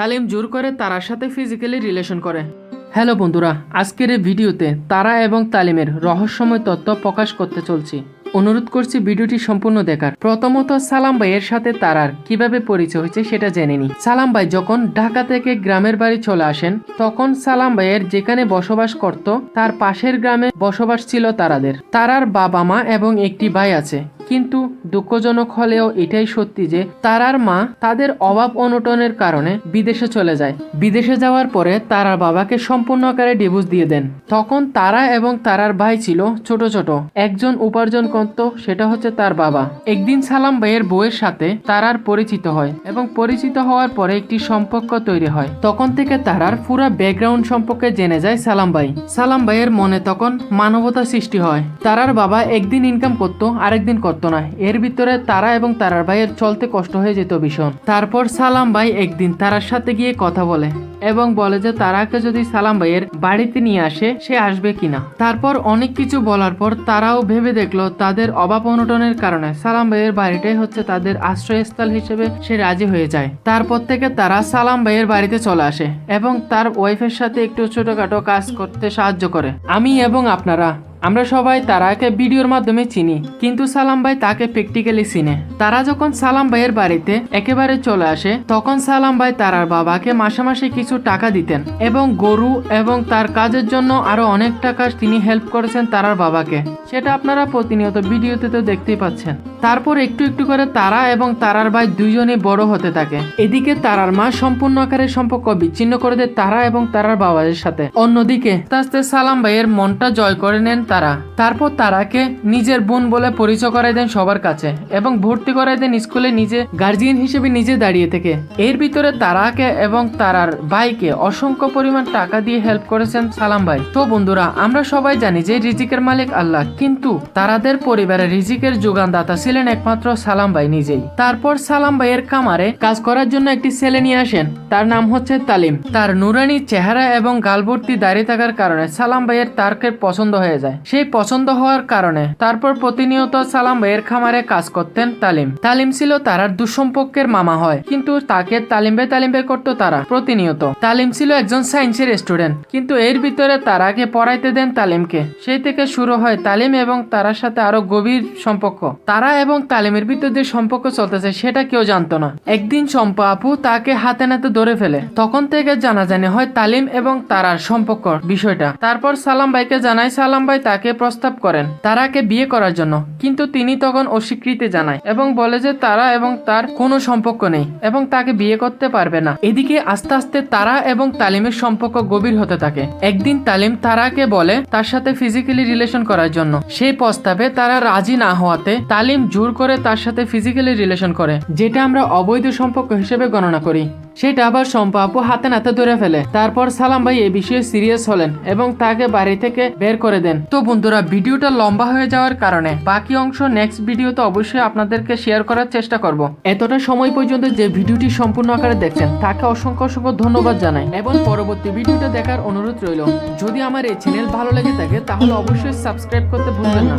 তালিম জোর করে তারার সাথে ফিজিক্যালি রিলেশন করে। হ্যালো বন্ধুরা, আজকের এই ভিডিওতে তারা এবং তালিমের রহস্যময় তথ্য প্রকাশ করতে চলছি। অনুরোধ করছি ভিডিওটি সম্পূর্ণ দেখার। প্রথমত সালাম ভাইয়ের সাথে তারার কীভাবে পরিচয় হয়েছে সেটা জেনে নি সালাম ভাই যখন ঢাকা থেকে গ্রামের বাড়ি চলে আসেন, তখন সালাম ভাইয়ের যেখানে বসবাস করত, তার পাশের গ্রামে বসবাস ছিল তারাদের। তারার বাবা মা এবং একটি ভাই আছে। কিন্তু দুঃখজনক হলেও এটাই সত্যি যে তারার মা তাদের অভাব অনটনের কারণে বিদেশে চলে যায়। বিদেশে যাওয়ার পরে তারার বাবাকে সম্পূর্ণ আকারে ডিভোর্স দিয়ে দেন। তখন তারা এবং তারার ভাই ছিল ছোট ছোট। একজন উপার্জন করত, সেটা হচ্ছে তার বাবা। একদিন সালাম ভাইয়ের বউয়ের সাথে তারার পরিচিত হয় এবং পরিচিত হওয়ার পরে একটি সম্পর্ক তৈরি হয়। তখন থেকে তারার পুরা ব্যাকগ্রাউন্ড সম্পর্কে জেনে যায় সালাম ভাই। সালাম ভাইয়ের মনে তখন মানবতা সৃষ্টি হয়। তারার বাবা একদিন ইনকাম করতো, আরেকদিন করতো। না এর ভিতরে তারা এবং তারার ভাইয়ের চলতে কষ্ট হয়ে যেত ভীষণ। তারপর সালাম ভাই একদিন তারার সাথে গিয়ে কথা বলে এবং বলে যে তারাকে যদি সালাম ভাইয়ের বাড়িতে নিয়ে আসে, সে আসবে কিনা। তারপর অনেক কিছু বলার পর তারাও ভেবে দেখল তাদের অভাব অনটনের কারণে সালাম ভাইয়ের বাড়িটাই হচ্ছে তাদের আশ্রয়স্থল হিসেবে সে রাজি হয়ে যায়। তারপর থেকে তারা সালাম ভাইয়ের বাড়িতে চলে আসে এবং তার ওয়াইফের সাথে একটু ছোটখাটো কাজ করতে সাহায্য করে। আমি এবং আপনারা আমরা সবাই তারাকে ভিডিওর মাধ্যমে চিনি, কিন্তু সালাম ভাই তাকে প্র্যাকটিক্যালি চিনে। তারা যখন সালাম ভাইয়ের বাড়িতে একেবারে চলে আসে, তখন সালাম ভাই তারার বাবাকে মাসে মাসে কিছু টাকা দিতেন এবং গরু এবং তার কাজের জন্য আরও অনেক টাকা তিনি হেল্প করেছেন তারার বাবাকে। সেটা আপনারা প্রতিনিয়ত ভিডিওতে তো দেখতেই পাচ্ছেন। তারপর একটু একটু করে তারা এবং তারার ভাই দুইজনই বড় হতে থাকে। এদিকে তারার মা সম্পূর্ণ আকারে সম্পর্ক বিচ্ছিন্ন করে দেয় তারা এবং তারার বাবাদের সাথে। অন্যদিকে আস্তে আস্তে সালাম ভাইয়ের মনটা জয় করে নেন তারা। তারপর তারাকে নিজের বোন বলে পরিচয় করাই দেন সবার কাছে এবং ভর্তি করাই দেন স্কুলে নিজে গার্জিয়ান হিসেবে নিজে দাঁড়িয়ে থেকে। এর ভিতরে তারাকে এবং তারার ভাইকে অসংখ্য পরিমাণ টাকা দিয়ে হেল্প করেছেন সালাম ভাই। তো বন্ধুরা, আমরা সবাই জানি যে রিজিকের মালিক আল্লাহ, কিন্তু তারাদের পরিবারে রিজিকের যোগানদাতা ছিলেন একমাত্র সালাম ভাই নিজেই। তারপর সালাম ভাইয়ের কামারে কাজ করার জন্য একটি ছেলে নিয়ে আসেন। তার নাম হচ্ছে তালিম। তার নুরানি চেহারা এবং গালভর্তি দাঁড়িয়ে থাকার কারণে সালাম ভাইয়ের তারকে পছন্দ হয়ে যায়। সেই পছন্দ হওয়ার কারণে। তারপর প্রতিনিয়ত সালাম ভাইয়ের খামারে কাজ করতেন তালিম। তালিম ছিল তারার দুঃসম্পর্কের মামা হয়, কিন্তু তাকে তালিম বে তালিম বে করতো তারা প্রতিনিয়ত। তালিম ছিল একজন সায়েন্সের স্টুডেন্ট, কিন্তু এর ভিতরে তারাকে পড়াইতে দেন তালিমকে। সেই থেকে শুরু হয় তালিম এবং তারার সাথে আরও গভীর সম্পর্ক। তারা এবং তালিমের ভিতরে যে সম্পর্ক চলতেছে সেটা কেউ জানতো না। একদিন চম্পা আপু তাকে হাতে নাতে ধরে ফেলে। তখন থেকে জানা জানাজানি হয় তালিম এবং তারার সম্পর্ক বিষয়টা। তারপর সালাম ভাইকে জানায়, সালাম ভাই তাকে প্রস্তাব করেন তারাকে বিয়ে করার জন্য। কিন্তু তিনি তখন অস্বীকৃতি জানায় এবং বলে যে তারা এবং তার কোনো সম্পর্ক নেই এবং তাকে বিয়ে করতে পারবে না। এদিকে আস্তে আস্তে তারা এবং তালিমের সম্পর্ক গভীর হতে থাকে। একদিন তালিম তারাকে বলে তার সাথে ফিজিক্যালি রিলেশন করার জন্য। সেই প্রস্তাবে তারা রাজি না হওয়াতে তালিম জোর করে তার সাথে ফিজিক্যালি রিলেশন করে, যেটা আমরা অবৈধ সম্পর্ক হিসেবে গণনা করি। সেটা আবার আপু হাতে নাতে ধরে ফেলে। তারপর সালাম ভাই এই বিষয়ে সিরিয়াস হলেন এবং তাকে বাড়ি থেকে বের করে দেন। তো বন্ধুরা, ভিডিওটা লম্বা হয়ে যাওয়ার কারণে বাকি অংশ নেক্সট ভিডিওতে অবশ্যই আপনাদেরকে শেয়ার করার চেষ্টা করব। এতটা সময় পর্যন্ত যে ভিডিওটি সম্পূর্ণ আকারে দেখছেন, তাকে অসংখ্য অসংখ্য ধন্যবাদ জানাই এবং পরবর্তী ভিডিওটা দেখার অনুরোধ রইল। যদি আমার এই চ্যানেল ভালো লেগে থাকে, তাহলে অবশ্যই সাবস্ক্রাইব করতে ভুলবেন না।